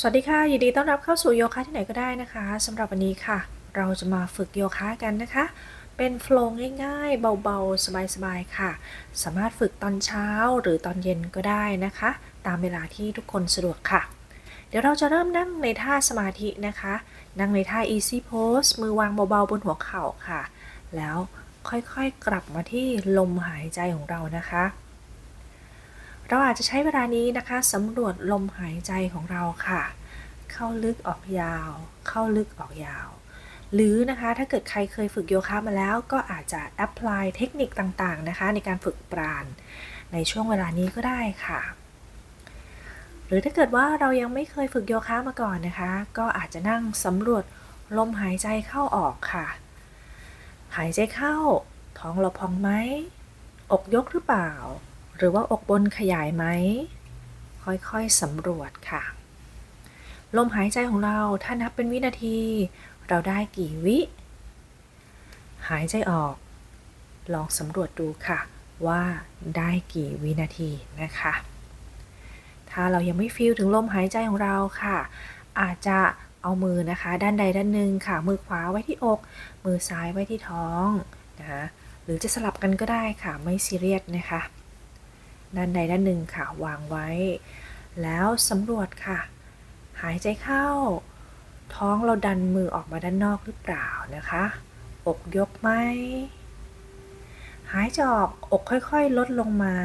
สวัสดีค่ะ ยินดีต้อนรับเข้าสู่โยคะที่ไหนก็ได้นะคะสำหรับวันนี้ค่ะ เราจะมาฝึกโยคะกันนะคะ เป็นโฟล์ง่ายๆ เบาๆ สบายๆ ค่ะ สามารถฝึกตอนเช้าหรือตอนเย็นก็ได้นะคะ ตามเวลาที่ทุกคนสะดวกค่ะ เดี๋ยวเราจะเริ่มนั่งในท่าสมาธินะคะ นั่งในท่า easy pose มือวางเบาๆ บนหัวเข่าค่ะ แล้วค่อยๆ กลับมาที่ลมหายใจของเรานะคะ เราอาจจะใช้เวลานี้นะคะสำรวจลมหายใจของเราค่ะ เข้าลึกออกยาว เข้าลึกออกยาว หรือนะคะถ้าเกิดใครเคยฝึกโยคะมาแล้ว ก็อาจจะแอพพลายเทคนิคต่างๆนะคะ ในการฝึกปราณในช่วงเวลานี้ก็ได้ค่ะ หรือถ้าเกิดว่าเรายังไม่เคยฝึกโยคะมาก่อนนะคะ ก็อาจจะนั่งสำรวจลมหายใจเข้าออกค่ะ หายใจเข้า ท้องเราพองไหมอกยกหรือเปล่า หรือว่าอกบนขยายไหม ค่อยๆสำรวจค่ะ ลมหายใจของเราถ้านับเป็นวินาที เราได้กี่วิ หายใจออก ลองสำรวจดูค่ะว่าได้กี่วินาทีนะคะ ถ้าเรายังไม่ฟีลถึงลมหายใจของเราค่ะ อาจจะเอามือนะคะ ด้านใดด้านหนึ่งค่ะ มือขวาไว้ที่อก มือซ้ายไว้ที่ท้องนะคะหรือจะสลับกันก็ได้ค่ะไม่ซีเรียสนะคะ ด้านใดด้านหนึ่งค่ะ วางไว้ แล้วสำรวจค่ะ หายใจเข้า ท้องเราดันมือออกมาด้านนอกหรือเปล่านะคะ อกยกไหมหายใจออกอกค่อยๆ ลดลงมา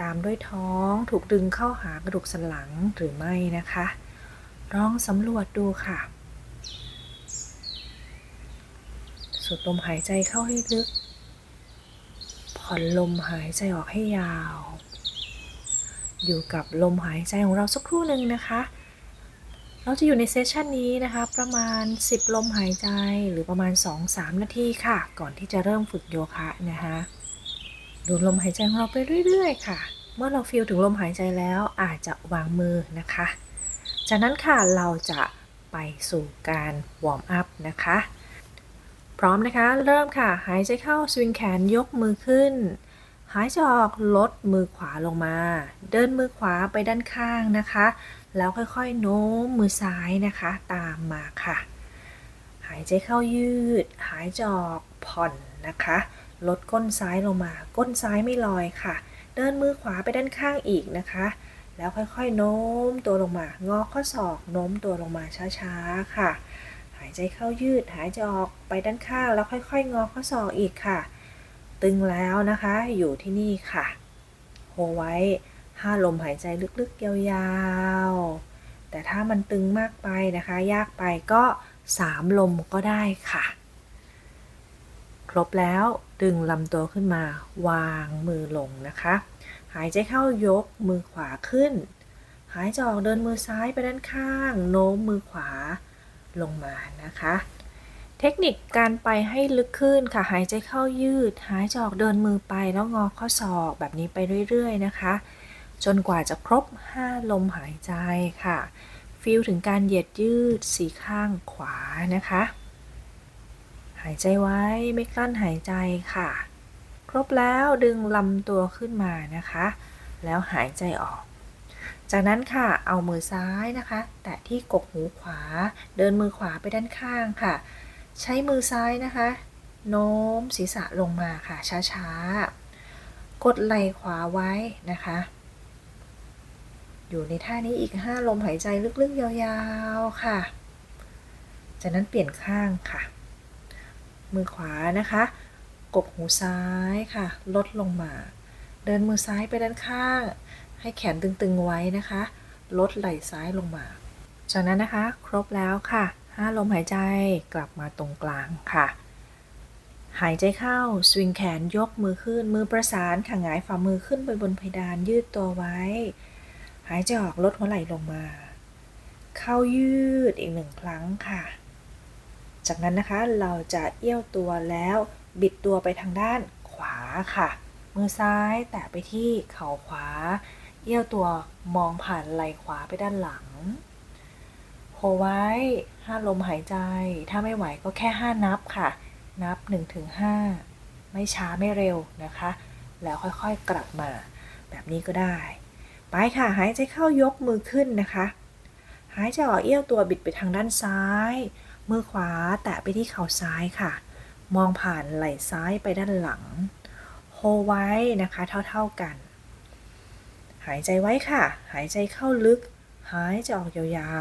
ตามด้วยท้องถูกดึงเข้าหากระดูกสันหลังหรือไม่นะคะลองสำรวจดูค่ะ สูดลมหายใจเข้าให้ลึก ผ่อนลมหายใจออกให้ยาว อยู่กับลมหายใจของเราสักครู่หนึ่งนะคะ เราจะอยู่ในเซสชันนี้นะคะ ประมาณ 10 ลมหายใจหรือประมาณ 2-3 นาทีค่ะ ก่อนที่จะเริ่มฝึกโยคะนะคะดูลมหายใจของเราไปเรื่อยๆ ค่ะ เมื่อเราฟีลถึงลมหายใจแล้วอาจจะวางมือนะคะ จากนั้นค่ะเราจะไปสู่การวอร์มอัพนะคะ ร้อมนะคะ เริ่มค่ะ หายใจเข้าสวิงแขนยกมือขึ้น หายใจออกลดมือขวาลงมา เดินมือขวาไปด้านข้างนะคะ แล้วค่อยๆโน้มมือซ้ายนะคะตามมาค่ะ หายใจเข้ายืด หายใจออกผ่อนนะคะ ลดก้นซ้ายลงมา ก้นซ้ายไม่ลอยค่ะ เดินมือขวาไปด้านข้างอีกนะคะ แล้วค่อยๆโน้มตัวลงมา งอข้อศอกโน้มตัวลงมาช้าๆค่ะายใจเข้ายืดหายใจออกไปด้านข้างแล้วค่อยๆ งอข้อศอกอีกค่ะ ตึงแล้วนะคะอยู่ที่นี่ค่ะโฮไว้ห้าลมหายใจลึกๆ ยาวๆ แต่ถ้ามันตึงมากไปนะคะ ยากไปก็สามลมก็ได้ค่ะ ครบแล้วดึงลำตัวขึ้นมาวางมือลงนะคะ หายใจเข้ายกมือขวาขึ้น หายใจออกเดินมือซ้ายไปด้านข้าง โน้มมือขวา ลงมานะคะ เทคนิคการไปให้ลึกขึ้นค่ะหายใจเข้ายืด หายใจออกเดินมือไปแล้วงอข้อศอกแบบนี้ไปเรื่อยๆนะคะ จนกว่าจะครบ 5 ลมหายใจค่ะฟีลถึงการเหยียดยืดสีข้างขวานะคะ หายใจไว้ไม่กลั้นหายใจค่ะ ครบแล้วดึงลำตัวขึ้นมานะคะ แล้วหายใจออก จากนั้นค่ะเอามือซ้ายนะคะ แตะที่กกหูขวา เดินมือขวาไปด้านข้างค่ะ ใช้มือซ้ายนะคะ โน้มศีรษะลงมาค่ะช้าๆ กดไหล่ขวาไว้นะคะ อยู่ในท่านี้อีก 5 ลมหายใจลึกๆ ยาวๆค่ะ จากนั้นเปลี่ยนข้างค่ะ มือขวานะคะกบหูซ้ายค่ะ ลดลงมา เดินมือซ้ายไปด้านข้าง ให้แขนตึงๆไว้นะคะ ลดไหล่ซ้ายลงมา จากนั้นนะคะ ครบแล้วค่ะ 5 ลมหายใจกลับมาตรงกลางค่ะ หายใจเข้าสวิงแขนยกมือขึ้นมือประสานค่ะหงายฝ่ามือขึ้นไปบนเพดานยืดตัวไว้ หายใจออกลดหัวไหล่ลงมา เข้ายืดอีกหนึ่งครั้งค่ะ จากนั้นนะคะเราจะเอี้ยวตัวแล้วบิดตัวไปทางด้านขวาค่ะ มือซ้ายแตะไปที่เข่าขวา เอี้ยวตัวมองผ่านไหล่ขวาไปด้านหลังโฮไว้ห้าลมหายใจ ถ้าไม่ไหวก็แค่5นับค่ะ นับ1-5ไม่ช้าไม่เร็วนะคะ แล้วค่อยๆกลับมา แบบนี้ก็ได้ ไปค่ะ หายใจเข้ายกมือขึ้นนะคะ หายใจออกเอี้ยวตัวบิดไปทางด้านซ้าย มือขวาแตะไปที่เข่าซ้ายค่ะ มองผ่านไหล่ซ้ายไปด้านหลัง โฮไว้นะคะเท่าๆกัน หายใจไว้ค่ะ หายใจเข้าลึก หายใจออกยา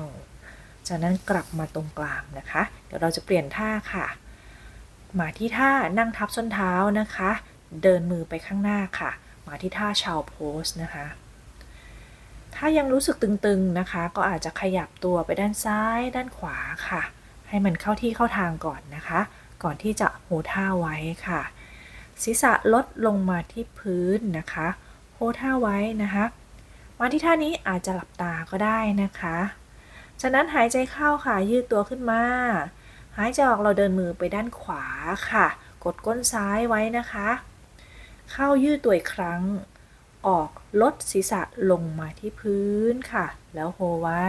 วๆ จากนั้นกลับมาตรงกลางนะคะ เดี๋ยวเราจะเปลี่ยนท่าค่ะ มาที่ท่านั่งทับส้นเท้านะคะ เดินมือไปข้างหน้าค่ะ มาที่ท่าชาวโพสนะคะ ถ้ายังรู้สึกตึงๆนะคะ ก็อาจจะขยับตัวไปด้านซ้าย ด้านขวาค่ะ ให้มันเข้าที่เข้าทางก่อนนะคะ ก่อนที่จะโหท่าไว้ค่ะ ศีรษะลดลงมาที่พื้นนะคะ โหท่าไว้นะคะมาที่ท่านี้อาจจะหลับตาก็ได้นะคะ จากนั้นหายใจเข้าค่ะยืดตัวขึ้นมา หายใจออกเราเดินมือไปด้านขวาค่ะ กดก้นซ้ายไว้นะคะ เข้ายืดตัวอีกครั้ง ออกลดศีรษะลงมาที่พื้นค่ะ แล้วโฮไว้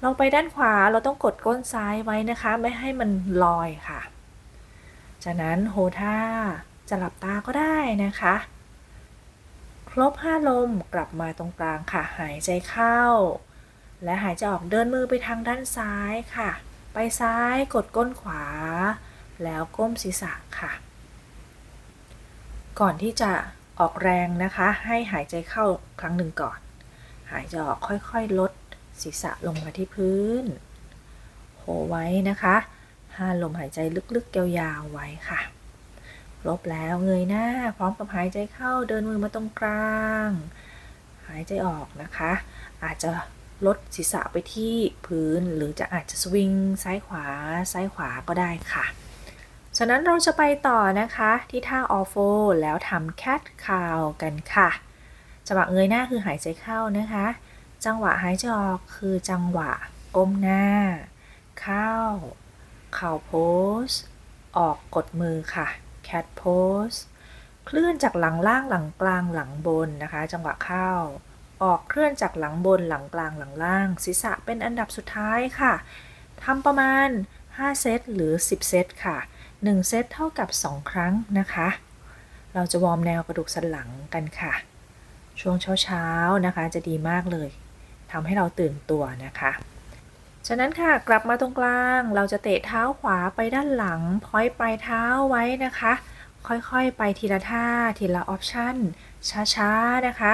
เราไปด้านขวาเราต้องกดก้นซ้ายไว้นะคะ ไม่ให้มันลอยค่ะ จากนั้นโฮท่าจะหลับตาก็ได้นะคะ ครบ5ลมกลับมาตรงกลางค่ะ หายใจเข้า และหายใจออกเดินมือไปทางด้านซ้ายค่ะ ไปซ้ายกดก้นขวา แล้วก้มศีรษะค่ะ ก่อนที่จะออกแรงนะคะ ให้หายใจเข้าครั้งหนึ่งก่อน หายใจออกค่อยๆลดศีรษะลงมาที่พื้น โหไว้นะคะห้าลมหายใจลึกๆยาวๆไว้ค่ะ ครบแล้วเงยหน้า พร้อมกับหายใจเข้าเดินมือมาตรงกลาง หายใจออกนะคะ อาจจะลดศีรษะไปที่พื้นหรือจะอาจจะสวิงซ้ายขวาซ้ายขวาก็ได้ค่ะฉะนั้นเราจะไปต่อนะคะที่ท่าออโฟแล้วทำแคทคาวกันค่ะ จังหวะเงยหน้าคือหายใจเข้านะคะ จังหวะหายใจออกคือจังหวะก้มหน้า เข้า เข่าโพส ออกกดมือค่ะ cat pose เคลื่อนจากหลังล่างหลังกลางหลังบนนะคะ จังหวะเข้า ออกเคลื่อนจากหลังบนหลังกลางหลังล่าง ศีรษะเป็นอันดับสุดท้ายค่ะทำประมาณ 5 เซตหรือ 10 เซตค่ะ 1 เซตเท่ากับ 2 ครั้งนะคะ เราจะวอร์มแนวกระดูกสันหลังกันค่ะ ช่วงเช้าๆนะคะจะดีมากเลยทำให้เราตื่นตัวนะคะ ฉะนั้นค่ะกลับมาตรงกลางเราจะเตะเท้าขวาไปด้านหลังพอยปลายเท้าไว้นะคะ ค่อยๆ ไปทีละท่าทีละออปชั่นช้าๆนะคะ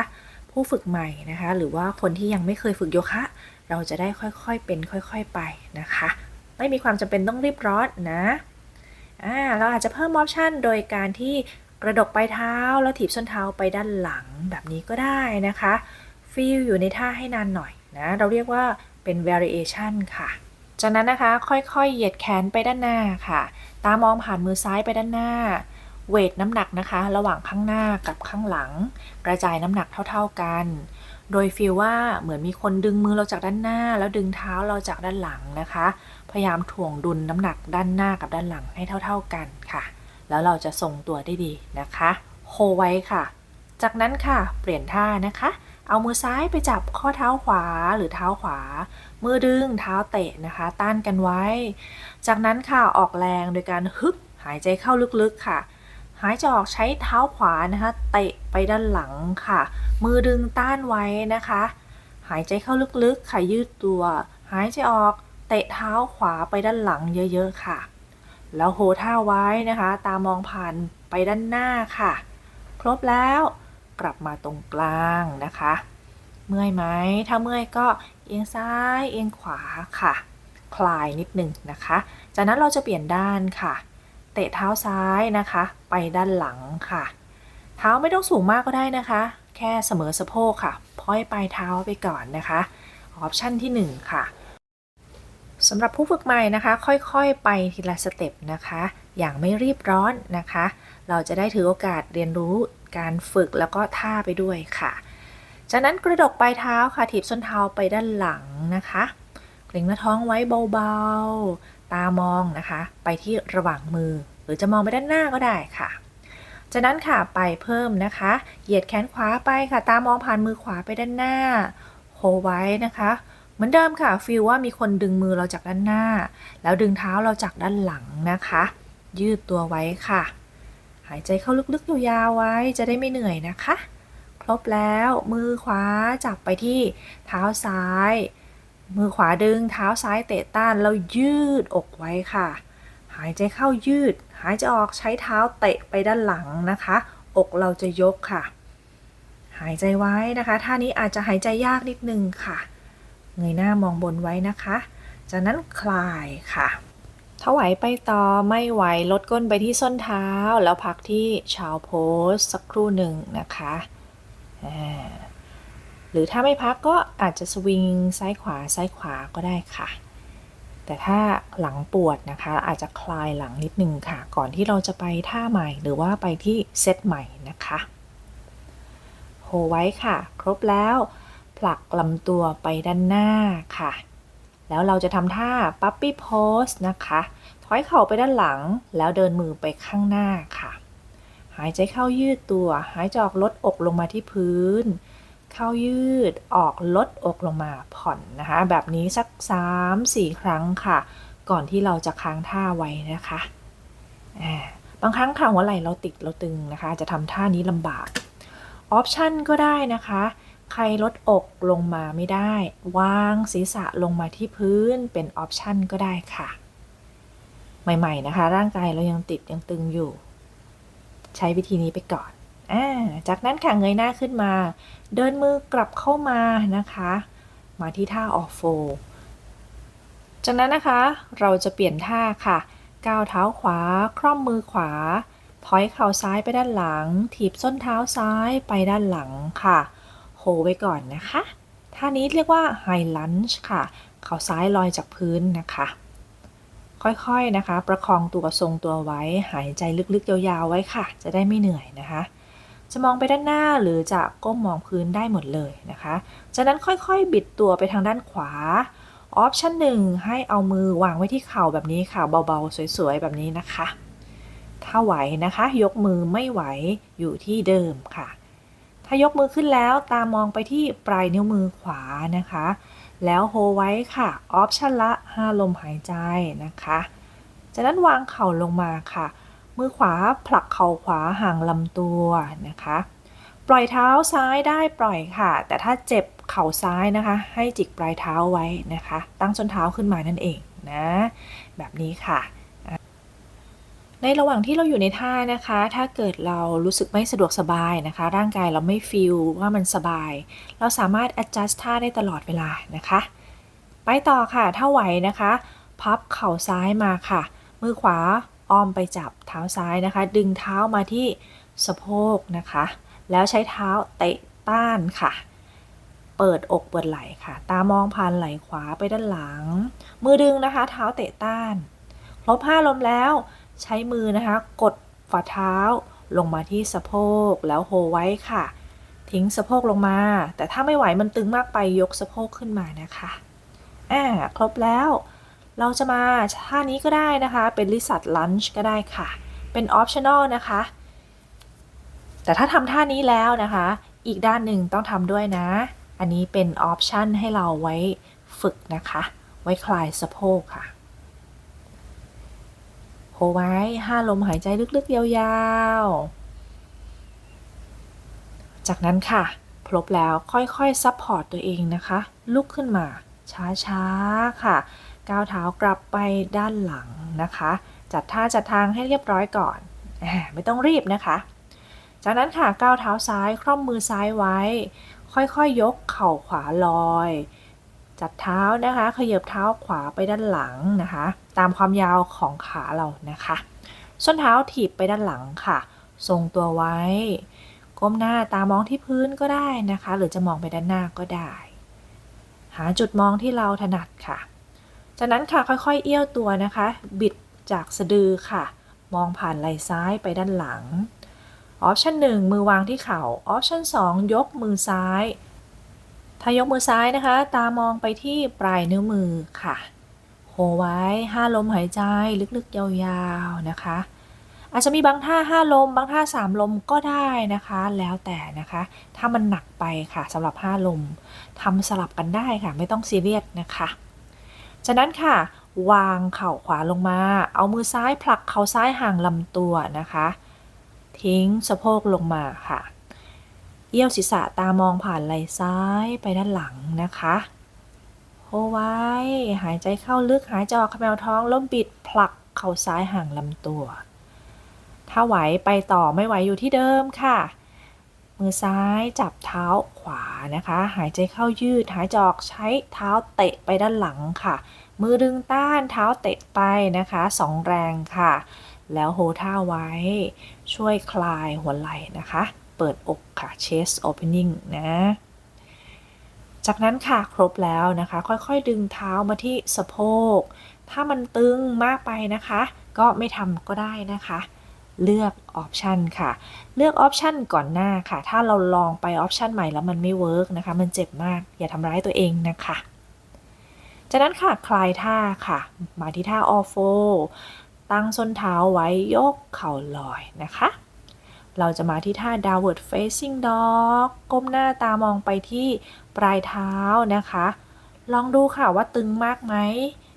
ผู้ฝึกใหม่นะคะ หรือว่าคนที่ยังไม่เคยฝึกโยคะ เราจะได้ค่อยๆเป็นค่อยๆไปนะคะ ไม่มีความจำเป็นต้องรีบร้อนนะอ่าเราอาจจะเพิ่มออปชั่นโดยการที่กระดกปลายเท้าแล้วถีบส้นเท้าไปด้านหลังแบบนี้ก็ได้นะคะฟีลอยู่ในท่าให้นานหน่อยนะเราเรียกว่า เป็น variation ค่ะ จากนั้นนะคะค่อยๆ เหยียดแขนไปด้านหน้าค่ะ ตามองผ่านมือซ้ายไปด้านหน้า เวทน้ำหนักนะคะ ระหว่างข้างหน้ากับข้างหลัง กระจายน้ำหนักเท่าๆกัน โดยฟีลว่าเหมือนมีคนดึงมือเราจากด้านหน้า แล้วดึงเท้าเราจากด้านหลังนะคะ พยายามถ่วงดุลน้ำหนักด้านหน้ากับด้านหลังให้เท่า ๆกันค่ะ แล้วเราจะทรงตัวได้ดีนะคะ โฮไว้ค่ะ จากนั้นค่ะ เปลี่ยนท่านะคะ เอามือซ้ายไปจับข้อเท้าขวาหรือเท้าขวา มือดึงเท้าเตะนะคะ ต้านกันไว้ จากนั้นค่ะออกแรงโดยการฮึบหายใจเข้าลึกๆค่ะ หายใจออกใช้เท้าขวานะคะเตะไปด้านหลังค่ะ มือดึงต้านไว้นะคะ หายใจเข้าลึกๆค่ะยืดตัว หายใจออกเตะเท้าขวาไปด้านหลังเยอะๆค่ะ แล้วโฮท่าไว้นะคะ ตามองผ่านไปด้านหน้าค่ะ ครบแล้ว กลับมาตรงกลางนะคะ เมื่อยไหม ถ้าเมื่อยก็เอียงซ้ายเอียงขวาค่ะ คลายนิดหนึ่งนะคะ จากนั้นเราจะเปลี่ยนด้านค่ะ เตะเท้าซ้ายนะคะ ไปด้านหลังค่ะ เท้าไม่ต้องสูงมากก็ได้นะคะ แค่เสมอสะโพกค่ะพ้อยปลายเท้าไปก่อนนะคะออปชั่นที่ 1 ค่ะสำหรับผู้ฝึกใหม่นะคะ ค่อยๆ ไปทีละสเต็ปนะคะ อย่างไม่รีบร้อนนะคะ เราจะได้ถือโอกาสเรียนรู้ การฝึกแล้วก็ท่าไปด้วยค่ะ จากนั้นกระดกปลายเท้าค่ะถีบส้นเท้าไปด้านหลังนะคะเกร็งหน้าท้องไว้เบาๆ ตามองนะคะ ไปที่ระหว่างมือ หรือจะมองไปด้านหน้าก็ได้ค่ะ จากนั้นค่ะไปเพิ่มนะคะ เหยียดแขนขวาไปค่ะ ตามองผ่านมือขวาไปด้านหน้าโฮไว้นะคะเหมือนเดิมค่ะฟีลว่ามีคนดึงมือเราจากด้านหน้า แล้วดึงเท้าเราจากด้านหลังนะคะ ยืดตัวไว้ค่ะ หายใจเข้าลึกๆยาวๆไว้จะได้ไม่เหนื่อยนะคะ ครบแล้วมือขวาจับไปที่เท้าซ้าย มือขวาดึงเท้าซ้ายเตะต้านแล้วยืดอกไว้ค่ะ หายใจเข้ายืด หายใจออกใช้เท้าเตะไปด้านหลังนะคะ อกเราจะยกค่ะ หายใจไว้นะคะท่านี้อาจจะหายใจยากนิดนึงค่ะ เงยหน้ามองบนไว้นะคะ จากนั้นคลายค่ะ ถ้าไหวไปต่อไม่ไหวลดก้นไปที่ส้นเท้า แล้วพักที่ชาวโพสสักครู่หนึ่งนะคะหรือถ้าไม่พักก็อาจจะสวิงซ้ายขวาซ้ายขวาก็ได้ค่ะ แต่ถ้าหลังปวดนะคะ อาจจะคลายหลังนิดนึงค่ะ ก่อนที่เราจะไปท่าใหม่หรือว่าไปที่เซตใหม่นะคะโฮไว้ค่ะ ครบแล้ว ผลักลำตัวไปด้านหน้าค่ะ แล้วเราจะทำท่า Puppy Pose นะคะ ถอยเข่าไปด้านหลัง แล้วเดินมือไปข้างหน้าค่ะ หายใจเข้ายืดตัว หายใจออกลดอกลงมาที่พื้น เข้ายืด ออกลดอกลงมาผ่อนนะคะ แบบนี้สัก 3-4 ครั้งค่ะ ก่อนที่เราจะค้างท่าไว้นะคะบางครั้งค่ะหัวไหล่เราติดเราตึงนะคะ จะทำท่านี้ลำบาก ออปชันก็ได้นะคะ ใครลดอกลงมาไม่ได้ วางศีรษะลงมาที่พื้นเป็นออปชันก็ได้ค่ะ ใหม่ๆนะคะ ร่างกายเรายังติดยังตึงอยู่ ใช้วิธีนี้ไปก่อนอ่าจากนั้นค่ะเงยหน้าขึ้นมา เดินมือกลับเข้ามานะคะ มาที่ท่าออฟโฟ จากนั้นนะคะเราจะเปลี่ยนท่าค่ะ ก้าวเท้าขวา คร่อมมือขวาถอยเข่าซ้ายไปด้านหลัง ถีบส้นเท้าซ้ายไปด้านหลังค่ะ โฮไว้ก่อนนะคะท่านี้เรียกว่าไฮลันช์ค่ะ เข่าซ้ายลอยจากพื้นนะคะ ค่อยๆนะคะ ประคองตัวทรงตัวไว้ หายใจลึกๆ ยาวๆ ไว้ค่ะ จะได้ไม่เหนื่อยนะคะ จะมองไปด้านหน้าหรือจะก้มมองพื้นได้หมดเลยนะคะ จากนั้นค่อยๆ บิดตัวไปทางด้านขวา ออปชั่นหนึ่งให้เอามือวางไว้ที่เข่าแบบนี้ค่ะ เบาๆ สวยๆ แบบนี้นะคะ ถ้าไหวนะคะ ยกมือไม่ไหวอยู่ที่เดิมค่ะ ถ้ายกมือขึ้นแล้วตามองไปที่ปลายนิ้วมือขวานะคะ แล้วโฮไว้ค่ะ ออปชันละ 5 ลมหายใจนะคะ จากนั้นวางเข่าลงมาค่ะ มือขวาผลักเข่าขวาห่างลำตัวนะคะ ปล่อยเท้าซ้ายได้ปล่อยค่ะ แต่ถ้าเจ็บเข่าซ้ายนะคะ ให้จิกปลายเท้าไว้นะคะ ตั้งส้นเท้าขึ้นมานั่นเองนะ แบบนี้ค่ะ ในระหว่างที่เราอยู่ในท่านะคะ ถ้าเกิดเรารู้สึกไม่สะดวกสบายนะคะ ร่างกายเราไม่ฟีลว่ามันสบาย เราสามารถ adjust ท่าได้ตลอดเวลานะคะ ไปต่อค่ะ ถ้าไหวนะคะ พับเข่าซ้ายมาค่ะ มือขวาอ้อมไปจับเท้าซ้ายนะคะ ดึงเท้ามาที่สะโพกนะคะ แล้วใช้เท้าเตะต้านค่ะ เปิดอกเปิดไหล่ค่ะ ตามองผ่านไหล่ขวาไปด้านหลัง มือดึงนะคะ เท้าเตะต้าน ครบห้าลมแล้ว ใช้มือนะคะกดฝ่าเท้าลงมาที่สะโพกแล้วโฮไว้ค่ะ ทิ้งสะโพกลงมา แต่ถ้าไม่ไหวมันตึงมากไปยกสะโพกขึ้นมานะคะอ่าครบแล้ว เราจะมาท่านี้ก็ได้นะคะ เป็นลิสัตลันช์ก็ได้ค่ะ เป็นออปชั่นอลนะคะ แต่ถ้าทำท่านี้แล้วนะคะ อีกด้านหนึ่งต้องทำด้วยนะ อันนี้เป็นออปชันให้เราไว้ฝึกนะคะ ไว้คลายสะโพกค่ะ ไว้ห้าลมหายใจลึกๆ ยาวๆ จากนั้นค่ะ ครบแล้วค่อยๆ ซัพพอร์ตตัวเองนะคะ ลุกขึ้นมา ช้าๆ ค่ะ ก้าวเท้ากลับไปด้านหลังนะคะ จัดท่าจัดทางให้เรียบร้อยก่อน ไม่ต้องรีบนะคะ จากนั้นค่ะ ก้าวเท้าซ้ายคร่อมมือซ้ายไว้ ค่อยๆยยกเข่าขวาลอย จัดเท้านะคะ ขยับเท้าขวาไปด้านหลังนะคะ ตามความยาวของขาเรานะคะ ส้นเท้าถีบไปด้านหลังค่ะ ทรงตัวไว้ ก้มหน้าตามองที่พื้นก็ได้นะคะ หรือจะมองไปด้านหน้าก็ได้ หาจุดมองที่เราถนัดค่ะ จากนั้นค่ะค่อยๆ เอี้ยวตัวนะคะ บิดจากสะดือค่ะ มองผ่านไหล่ซ้ายไปด้านหลัง ออปชัน1มือวางที่เข่า ออปชัน2ยกมือซ้าย ถ้ายกมือซ้ายนะคะ ตามองไปที่ปลายนิ้วมือค่ะ ไว้ 5 ลมหายใจลึกๆ ยาวๆนะคะ อาจจะมีบางท่า 5 ลม บางท่า 3 ลมก็ได้นะคะ แล้วแต่นะคะ ถ้ามันหนักไปค่ะสำหรับ 5 ลมทำสลับกันได้ค่ะไม่ต้องซีเรียสนะคะจากนั้นค่ะ วางเข่าขวาลงมา เอามือซ้ายผลักเข่าซ้ายห่างลำตัวนะคะ ทิ้งสะโพกลงมาค่ะเอี้ยวศีรษะตามองผ่านไหล่ซ้ายไปด้านหลังนะคะ โฮไว้ หายใจเข้าลึกหายใจออกขมวท้องล้วบิดผลักเข่าซ้ายห่างลำตัว ถ้าไหวไปต่อไม่ไหวอยู่ที่เดิมค่ะ มือซ้ายจับเท้าขวานะคะ หายใจเข้ายืดหายใจออกใช้เท้าเตะไปด้านหลังค่ะ มือดึงต้านเท้าเตะไปนะคะสองแรงค่ะ แล้วโฮท่าไว้ ช่วยคลายหัวไหล่นะคะ เปิดอกค่ะ chest opening นะ จากนั้นค่ะครบแล้วนะคะ ค่อยๆดึงเท้ามาที่สะโพก ถ้ามันตึงมากไปนะคะ ก็ไม่ทำก็ได้นะคะ เลือกออปชันค่ะ เลือกออปชันก่อนหน้าค่ะ ถ้าเราลองไปออปชันใหม่แล้วมันไม่เวิร์กนะคะ มันเจ็บมาก อย่าทำร้ายตัวเองนะคะจากนั้นค่ะ คลายท่าค่ะ มาที่ท่าออโฟตั้งส้นเท้าไว้ยกเข่าลอยนะคะ เราจะมาที่ท่า downward facing dog ก้มหน้าตามองไปที่ปลายเท้านะคะ ลองดูค่ะว่าตึงมากไหม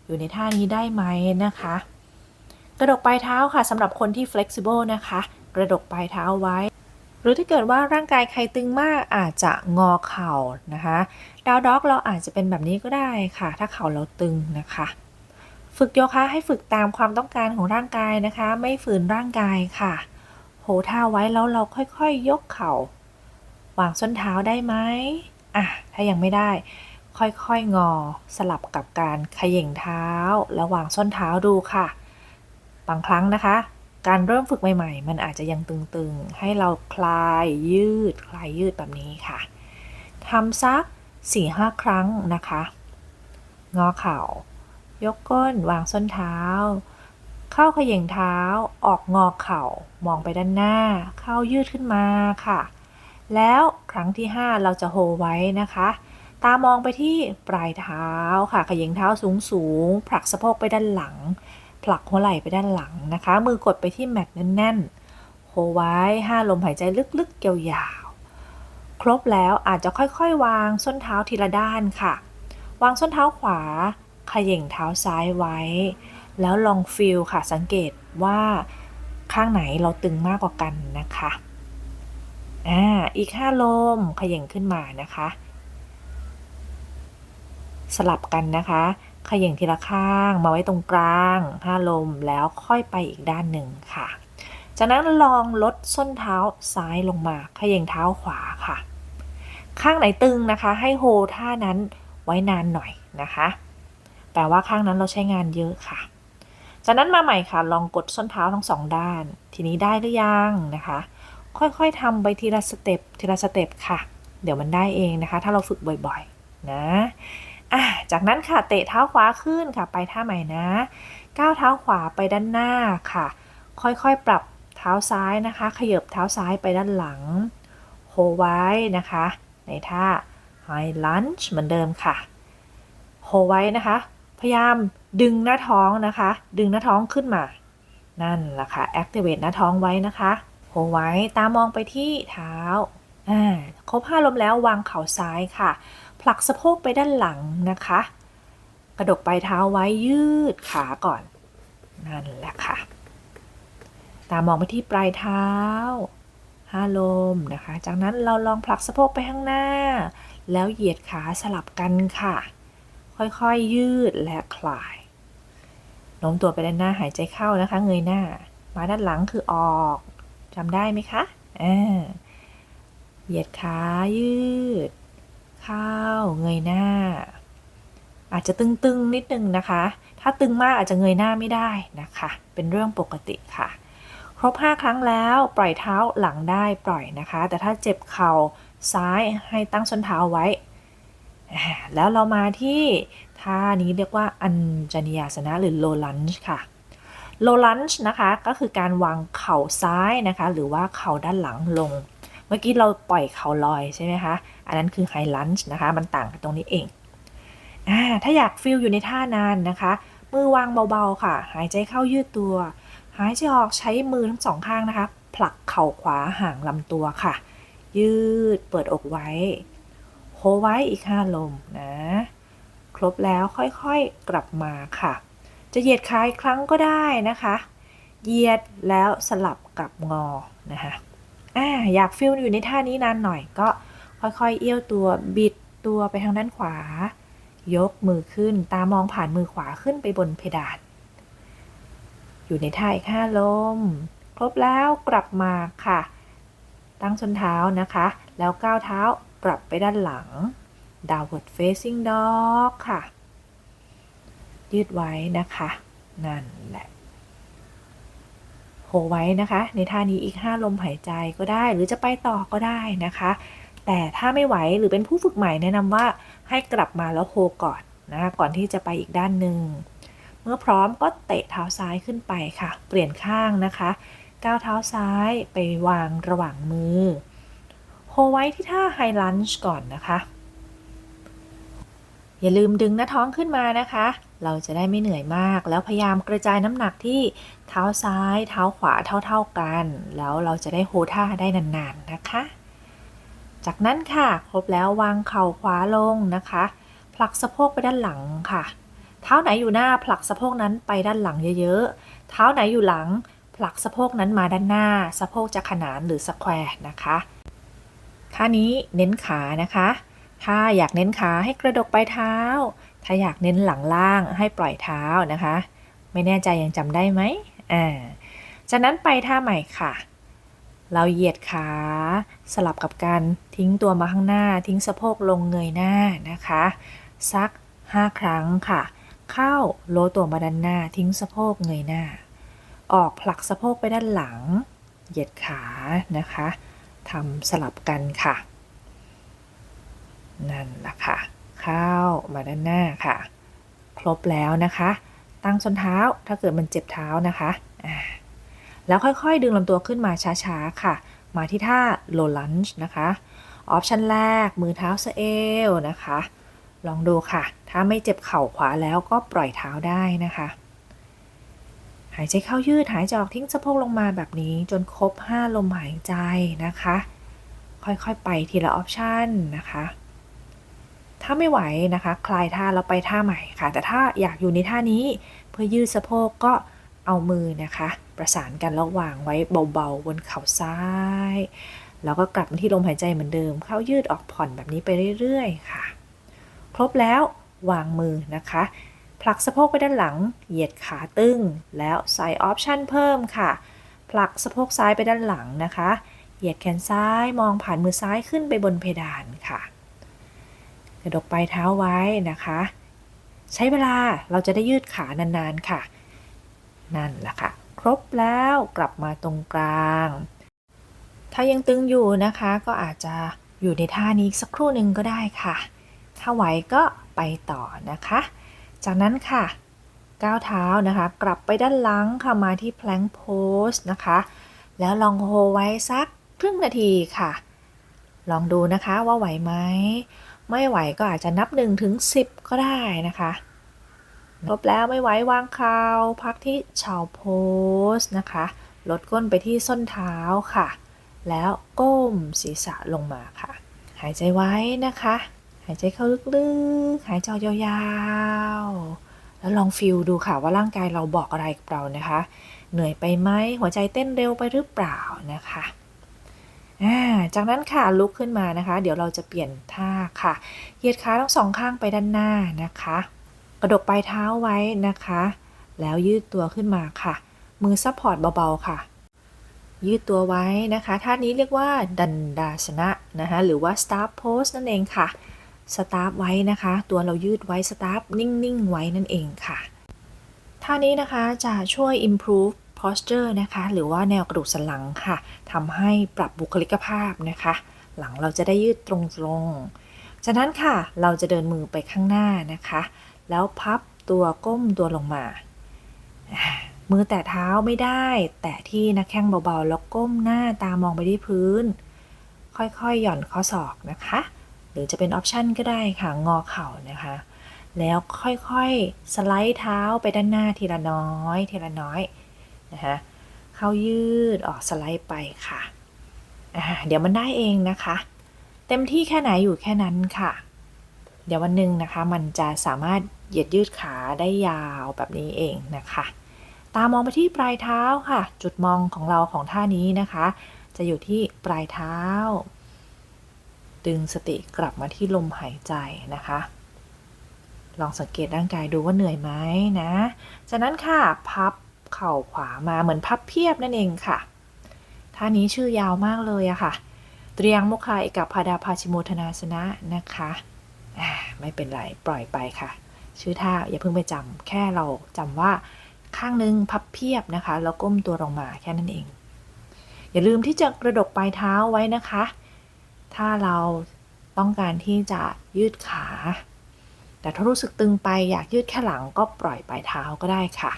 อยู่ในท่านี้ได้ไหมนะคะ กระดกปลายเท้าค่ะสำหรับคนที่ flexible นะคะ กระดกปลายเท้าไว้ หรือถ้าเกิดว่าร่างกายใครตึงมากอาจจะงอเข่านะคะดาวด็อกเราอาจจะเป็นแบบนี้ก็ได้ค่ะ ถ้าเข่าเราตึงนะคะ ฝึกโยคะให้ฝึกตามความต้องการของร่างกายนะคะ ไม่ฝืนร่างกายค่ะ โหท่าไว้แล้วเราค่อยๆยยกเข่าวางส้นเท้าได้ไหมอะถ้ายังไม่ได้ ค่อยๆงอสลับกับการเขย่งเท้า แล้ววางส้นเท้าดูค่ะ บางครั้งนะคะ การเริ่มฝึกใหม่ ๆ มันอาจจะยังตึงๆ ให้เราคลายยืดคลายยืดแบบนี้ค่ะทำซัก4-5ครั้งนะคะ งอเข่ายกก้นวางส้นเท้า เข้าเขย่งเท้า ออกงอเข่า มองไปด้านหน้า เข้ายืดขึ้นมาค่ะ แล้วครั้งที่ 5 เราจะโฮไว้นะคะ ตามองไปที่ปลายเท้าค่ะเขย่งเท้าสูงสูงผลักสะโพกไปด้านหลัง ผลักหัวไหล่ไปด้านหลังนะคะ มือกดไปที่แมตแน่นๆ โฮไว้ 5 ลมหายใจลึกๆยาวๆ ครบแล้วอาจจะค่อยๆ วางส้นเท้าทีละด้านค่ะ วางส้นเท้าขวาเขย่งเท้าซ้ายไว้ แล้วลองฟีลค่ะสังเกตว่าข้างไหนเราตึงมากกว่ากันนะคะอ่าอีก5ลมขย่งขึ้นมานะคะ สลับกันนะคะขย่งทีละข้างมาไว้ตรงกลาง5ลมแล้วค่อยไปอีกด้านหนึ่งค่ะ จากนั้นลองลดส้นเท้าซ้ายลงมาขย่งเท้าขวาค่ะ ข้างไหนตึงนะคะ ให้โฮท่านั้นไว้นานหน่อยนะคะ แปลว่าข้างนั้นเราใช้งานเยอะค่ะ จากนั้นมาใหม่ค่ะลองกดส้นเท้าทั้งสองด้าน ทีนี้ได้หรือยังนะคะ ค่อยๆทำไปทีละสเต็ปทีละสเต็ปค่ะ เดี๋ยวมันได้เองนะคะ ถ้าเราฝึกบ่อยๆนะอะจากนั้นค่ะเตะเท้าขวาขึ้นค่ะ ไปท่าใหม่นะก้าวเท้าขวาไปด้านหน้าค่ะ ค่อยๆปรับเท้าซ้ายนะคะ ขยับเท้าซ้ายไปด้านหลังโฮไว้นะคะ ในท่า High Lunge เหมือนเดิมค่ะโฮไว้นะคะ พยายามดึงหน้าท้องนะคะ ดึงหน้าท้องขึ้นมา นั่นแหละค่ะ activate หน้าท้องไว้นะคะโฮไว้ตามองไปที่เท้าอ่าครบห้าลมแล้ววางเข่าซ้ายค่ะ ผลักสะโพกไปด้านหลังนะคะ กระดกปลายเท้าไว้ยืดขาก่อน นั่นแหละค่ะ ตามองไปที่ปลายเท้าห้าลมนะคะ จากนั้นเราลองผลักสะโพกไปข้างหน้า แล้วเหยียดขาสลับกันค่ะ ค่อยๆยยืดและคลายโน้มตัวไปด้านหน้าหายใจเข้านะคะ เงยหน้า มาด้านหลังคือออกจำได้ไหมคะอ่าเหยียดขายืด เข้าเงยหน้า อาจจะตึงๆนิดนึงนะคะ ถ้าตึงมากอาจจะเงยหน้าไม่ได้นะคะ เป็นเรื่องปกติค่ะ ครบ 5 ครั้งแล้วปล่อยเท้าหลังได้ปล่อยนะคะ แต่ถ้าเจ็บเข่าซ้ายให้ตั้งส้นเท้าไว้ แล้วเรามาที่ท่านี้เรียกว่าอัญจนียาสนะหรือ low lunge ค่ะ low lunge นะคะก็คือการวางเข่าซ้ายนะคะ หรือว่าเข่าด้านหลังลง เมื่อกี้เราปล่อยเข่าลอยใช่ไหมคะอันนั้นคือ high lunge นะคะ มันต่างกันตรงนี้เองอ่าถ้าอยากฟิลอยู่ในท่านานนะคะ มือวางเบาๆค่ะ หายใจเข้ายืดตัว หายใจออกใช้มือทั้งสองข้างนะคะ ผลักเข่าขวาห่างลำตัวค่ะ ยืดเปิดอกไว้ โฮไว้อีกห้าลมนะ ครบแล้วค่อยๆกลับมาค่ะ จะเหยียดขาอีกครั้งก็ได้นะคะ เหยียดแล้วสลับกับงอนะคะอ่าอยากฟิลอยู่ในท่านี้นานหน่อยก็ค่อยๆ เอี้ยวตัวบิดตัวไปทางด้านขวา ยกมือขึ้นตามองผ่านมือขวาขึ้นไปบนเพดาน อยู่ในท่าอีกห้าลม ครบแล้วกลับมาค่ะ ตั้งส้นเท้านะคะ แล้วก้าวเท้า ปรับไปด้านหลัง downward facing dog ค่ะ ยืดไว้นะคะ นั่นแหละโฮไว้นะคะ ในท่านี้อีก 5 ลมหายใจก็ได้ หรือจะไปต่อก็ได้นะคะ แต่ถ้าไม่ไหวหรือเป็นผู้ฝึกใหม่แนะนำว่าให้กลับมาแล้วโฮก่อนนะ ก่อนที่จะไปอีกด้านหนึ่ง เมื่อพร้อมก็เตะเท้าซ้ายขึ้นไปค่ะ เปลี่ยนข้างนะคะ ก้าวเท้าซ้ายไปวางระหว่างมือ โฮไว้ที่ท่าไฮลันช์ก่อนนะคะ อย่าลืมดึงหน้าท้องขึ้นมานะคะ เราจะได้ไม่เหนื่อยมาก แล้วพยายามกระจายน้ำหนักที่เท้าซ้าย เท้าขวาเท่าๆกัน แล้วเราจะได้โฮท่าได้นานๆนะคะ จากนั้นค่ะ ครบแล้ววางเข่าขวาลงนะคะ ผลักสะโพกไปด้านหลังค่ะเท้าไหนอยู่หน้าผลักสะโพกนั้นไปด้านหลังเยอะๆ เท้าไหนอยู่หลัง ผลักสะโพกนั้นมาด้านหน้า สะโพกจะขนานหรือสแควร์นะคะ ท่านี้เน้นขานะคะ ถ้าอยากเน้นขาให้กระดกปลายเท้า ถ้าอยากเน้นหลังล่างให้ปล่อยเท้านะคะ ไม่แน่ใจยังจำได้ไหมอ่าจากนั้นไปท่าใหม่ค่ะ เราเหยียดขาสลับกับการทิ้งตัวมาข้างหน้า ทิ้งสะโพกลงเงยหน้านะคะ สัก 5 ครั้งค่ะ เข้าโลตัวมาด้านหน้า ทิ้งสะโพกเงยหน้า ออกผลักสะโพกไปด้านหลัง เหยียดขานะคะ ทำสลับกันค่ะ นั่นแหละค่ะเข้ามาด้านหน้าค่ะ ครบแล้วนะคะ ตั้งส้นเท้าถ้าเกิดมันเจ็บเท้านะคะแล้วค่อยๆ ดึงลำตัวขึ้นมาช้าๆ ค่ะ มาที่ท่า low lunge นะคะ ออปชันแรกมือเท้าสะเอวนะคะ ลองดูค่ะ ถ้าไม่เจ็บเข่าขวาแล้วก็ปล่อยเท้าได้นะคะ หายใจเข้ายืดหายใจออกทิ้งสะโพกลงมาแบบนี้จนครบ 5 ลมหายใจนะคะ ค่อยๆไปทีละออปชันนะคะ ถ้าไม่ไหวนะคะ คลายท่าแล้วไปท่าใหม่ค่ะ แต่ถ้าอยากอยู่ในท่านี้เพื่อยืดสะโพกก็เอามือนะคะ ประสานกันแล้ววางไว้เบาๆบนเข่าซ้าย แล้วก็กลับมาที่ลมหายใจเหมือนเดิม เข้ายืดออกผ่อนแบบนี้ไปเรื่อยๆค่ะ ครบแล้ววางมือนะคะ ผลักสะโพกไปด้านหลัง เหยียดขาตึง แล้วใส่ออปชันเพิ่มค่ะ ผลักสะโพกซ้ายไปด้านหลังนะคะ เหยียดแขนซ้ายมองผ่านมือซ้ายขึ้นไปบนเพดานค่ะ กระดกปลายเท้าไว้นะคะ ใช้เวลาเราจะได้ยืดขานานๆค่ะ นั่นแหละค่ะ ครบแล้วกลับมาตรงกลาง ถ้ายังตึงอยู่นะคะ ก็อาจจะอยู่ในท่านี้สักครู่หนึ่งก็ได้ค่ะ ถ้าไหวก็ไปต่อนะคะ จากนั้นค่ะก้าวเท้านะคะ กลับไปด้านหลังค่ะมาที่ plank pose นะคะ แล้วลองโฮไว้สักครึ่งนาทีค่ะ ลองดูนะคะว่าไหวไหม ไม่ไหวก็อาจจะนับ1ถึง10 ก็ได้นะคะครบแล้วไม่ไหววางเข่าพักที่ชาวโพสนะคะ ลดก้นไปที่ส้นเท้าค่ะ แล้วก้มศีรษะลงมาค่ะ หายใจไว้นะคะ หายใจเข้าลึกๆ หายใจยาวๆ แล้วลองฟิลดูค่ะว่าร่างกายเราบอกอะไรกับเรานะคะ เหนื่อยไปไหม หัวใจเต้นเร็วไปหรือเปล่านะคะจากนั้นค่ะลุกขึ้นมานะคะ เดี๋ยวเราจะเปลี่ยนท่าค่ะ เหยียดขาทั้งสองข้างไปด้านหน้านะคะ กระดกปลายเท้าไว้นะคะ แล้วยืดตัวขึ้นมาค่ะ มือซัพพอร์ตเบาๆค่ะ ยืดตัวไว้นะคะ ท่านี้เรียกว่าดันดาสนะนะคะหรือว่า star pose นั่นเองค่ะ สตาร์ฟไว้นะคะ ตัวเรายืดไว้สตาร์ฟนิ่ง ๆ ไว้นั่นเองค่ะ ท่านี้นะคะจะช่วย improve posture นะคะ หรือว่าแนวกระดูกสันหลังค่ะทำให้ปรับบุคลิกภาพนะคะ หลังเราจะได้ยืดตรงๆ จากนั้นค่ะเราจะเดินมือไปข้างหน้านะคะ แล้วพับตัวก้มตัวลงมา มือแตะเท้าไม่ได้ แตะที่นักแข้งเบาๆ แล้วก้มหน้าตามองไปที่พื้น ค่อยๆ หย่อนข้อศอกนะคะ หรือจะเป็นออปชันก็ได้ค่ะ งอเข่านะคะ แล้วค่อยๆ สไลด์เท้าไปด้านหน้าทีละน้อย ทีละน้อยนะคะเข้ายืดออกสไลด์ไปค่ะ เดี๋ยวมันได้เองนะคะ เต็มที่แค่ไหนอยู่แค่นั้นค่ะ เดี๋ยววันหนึ่งนะคะ มันจะสามารถเหยียดยืดขาได้ยาวแบบนี้เองนะคะ ตามองไปที่ปลายเท้าค่ะ จุดมองของเราของท่านี้นะคะ จะอยู่ที่ปลายเท้า ดึงสติกลับมาที่ลมหายใจนะคะ ลองสังเกตร่างกายดูว่าเหนื่อยไหมนะ จากนั้นค่ะพับเข่าขวามาเหมือนพับเพียบนั่นเองค่ะท่านี้ชื่อยาวมากเลยอะค่ะ เตรียงมุคาเอกพาดาภาชิโมทนาสนะนะคะไม่เป็นไรปล่อยไปค่ะ ชื่อท่าอย่าเพิ่งไปจำแค่เราจำว่าข้างนึงพับเพียบนะคะ แล้วก้มตัวลงมาแค่นั้นเอง อย่าลืมที่จะกระดกปลายเท้าไว้นะคะ ถ้าเราต้องการที่จะยืดขา แต่ถ้ารู้สึกตึงไปอยากยืดแค่หลังก็ปล่อยปลายเท้าก็ได้ค่ะ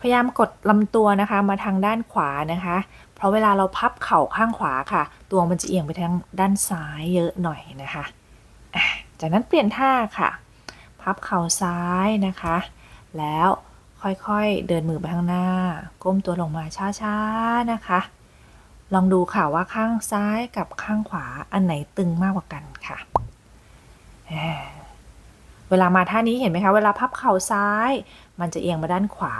พยายามกดลำตัวนะคะมาทางด้านขวานะคะ เพราะเวลาเราพับเข่าข้างขวาค่ะ ตัวมันจะเอียงไปทางด้านซ้ายเยอะหน่อยนะคะ จากนั้นเปลี่ยนท่าค่ะ พับเข่าซ้ายนะคะ แล้วค่อยๆเดินมือไปข้างหน้า ก้มตัวลงมาช้าๆนะคะ ลองดูค่ะว่าข้างซ้ายกับข้างขวาอันไหนตึงมากกว่ากันค่ะ เวลามาท่านี้เห็นไหมคะ เวลาพับเข่าซ้าย มันจะเอียงมาด้านขวา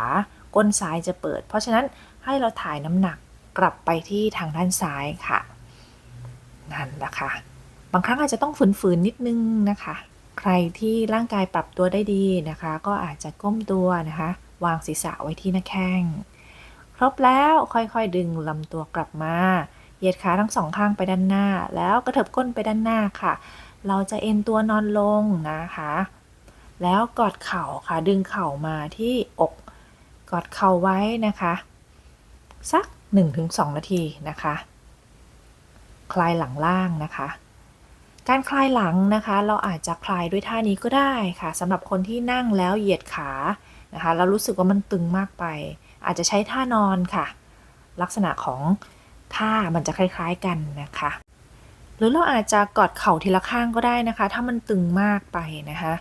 ก้นซ้ายจะเปิด เพราะฉะนั้นให้เราถ่ายน้ำหนักกลับไปที่ทางด้านซ้ายค่ะ นั่นแหละค่ะ บางครั้งอาจจะต้องฝืนๆนิดนึงนะคะ ใครที่ร่างกายปรับตัวได้ดีนะคะ ก็อาจจะก้มตัวนะคะ วางศีรษะไว้ที่หน้าแข้ง ครบแล้วค่อยๆดึงลำตัวกลับมา เหยียดขาทั้งสองข้างไปด้านหน้า แล้วกระเถิบก้นไปด้านหน้าค่ะ เราจะเอ็นตัวนอนลงนะคะ แล้วกอดเข่าค่ะ ดึงเข่ามาที่อก กอดเข่าไว้นะคะ สัก 1-2 นาทีนะคะ คลายหลังล่างนะคะการคลายหลังนะคะ เราอาจจะคลายด้วยท่านี้ก็ได้ค่ะสำหรับคนที่นั่งแล้วเหยียดขานะคะแล้วรู้สึกว่ามันตึงมากไป อาจจะใช้ท่านอนค่ะ ลักษณะของท่ามันจะคล้ายๆกันนะคะ หรือเราอาจจะกอดเข่าทีละข้างก็ได้นะคะ ถ้ามันตึงมากไปนะคะ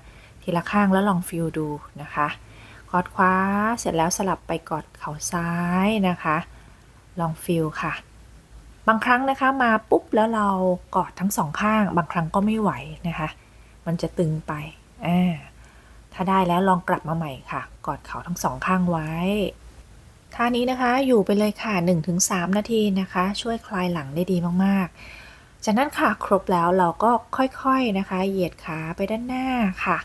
ทีละข้างแล้วลองฟีลดูนะคะกอดขวาเสร็จแล้วสลับไปกอดเข่าซ้ายนะคะ ลองฟีลค่ะ บางครั้งนะคะมาปุ๊บแล้วเรากอดทั้งสองข้าง บางครั้งก็ไม่ไหวนะคะ มันจะตึงไปอ่าถ้าได้แล้วลองกลับมาใหม่ค่ะ กอดเข่าทั้งสองข้างไว้ ท่านี้นะคะอยู่ไปเลยค่ะ 1-3 นาทีนะคะ ช่วยคลายหลังได้ดีมากๆ จากนั้นค่ะครบแล้วเราก็ค่อยๆนะคะ เหยียดขาไปด้านหน้าค่ะ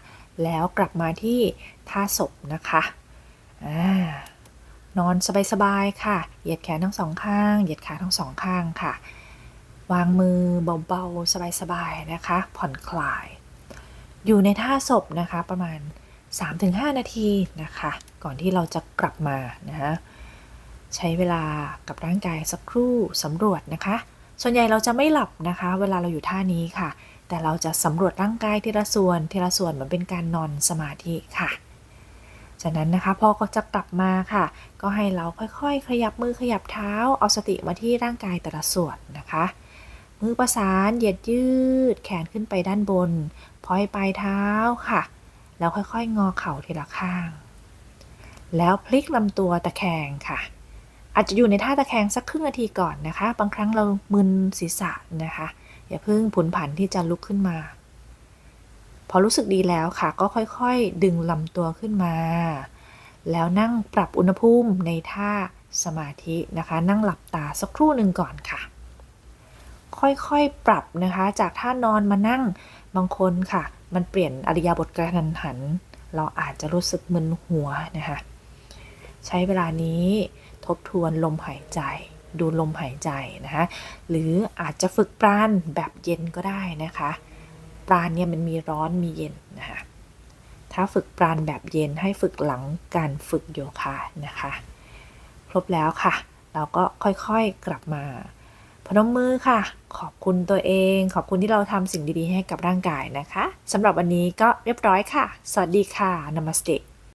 แล้วกลับมาที่ท่าศพนะคะอนอนสบายๆค่ะ เหยียดแขนทั้งสองข้าง เหยียดขาทั้งสองข้างค่ะ วางมือเบาๆ สบายๆนะคะ ผ่อนคลาย อยู่ในท่าศพนะคะประมาณ3-5 นาทีนะคะ ก่อนที่เราจะกลับมานะคะ ใช้เวลากับร่างกายสักครู่สำรวจนะคะ ส่วนใหญ่เราจะไม่หลับนะคะ เวลาเราอยู่ท่านี้ค่ะ แต่เราจะสำรวจร่างกายทีละส่วนทีละส่วนเหมือนเป็นการนอนสมาธิค่ะ จากนั้นนะคะพอก็จะกลับมาค่ะ ก็ให้เราค่อยๆ ขยับมือขยับเท้า เอาสติมาที่ร่างกายแต่ละส่วนนะคะ มือประสานเหยียดยืด แขนขึ้นไปด้านบนพอยปลายเท้าค่ะ แล้วค่อยๆ งอเข่าทีละข้าง แล้วพลิกลำตัวตะแคงค่ะ อาจจะอยู่ในท่าตะแคงสักครึ่งนาทีก่อนนะคะ บางครั้งเรามึนศีรษะนะคะ อย่าเพิ่งผุนผันที่จะลุกขึ้นมา พอรู้สึกดีแล้วค่ะ ก็ค่อยๆ ดึงลำตัวขึ้นมา แล้วนั่งปรับอุณหภูมิในท่าสมาธินะคะ นั่งหลับตาสักครู่หนึ่งก่อนค่ะ ค่อยๆ ปรับนะคะ จากท่านอนมานั่ง บางคนค่ะ มันเปลี่ยนอริยาบทกระทันหัน เราอาจจะรู้สึกมึนหัวนะคะ ใช้เวลานี้ ทบทวนลมหายใจ ดูลมหายใจนะคะหรืออาจจะฝึกปราณแบบเย็นก็ได้นะคะ ปราณเนี่ยมันมีร้อนมีเย็นนะคะถ้าฝึกปราณแบบเย็นให้ฝึกหลังการฝึกโยคะนะคะ ครบแล้วค่ะ เราก็ค่อยๆกลับมาพนมมือค่ะ ขอบคุณตัวเอง ขอบคุณที่เราทำสิ่งดีๆ ให้กับร่างกายนะคะสำหรับวันนี้ก็เรียบร้อยค่ะ สวัสดีค่ะนามัสเต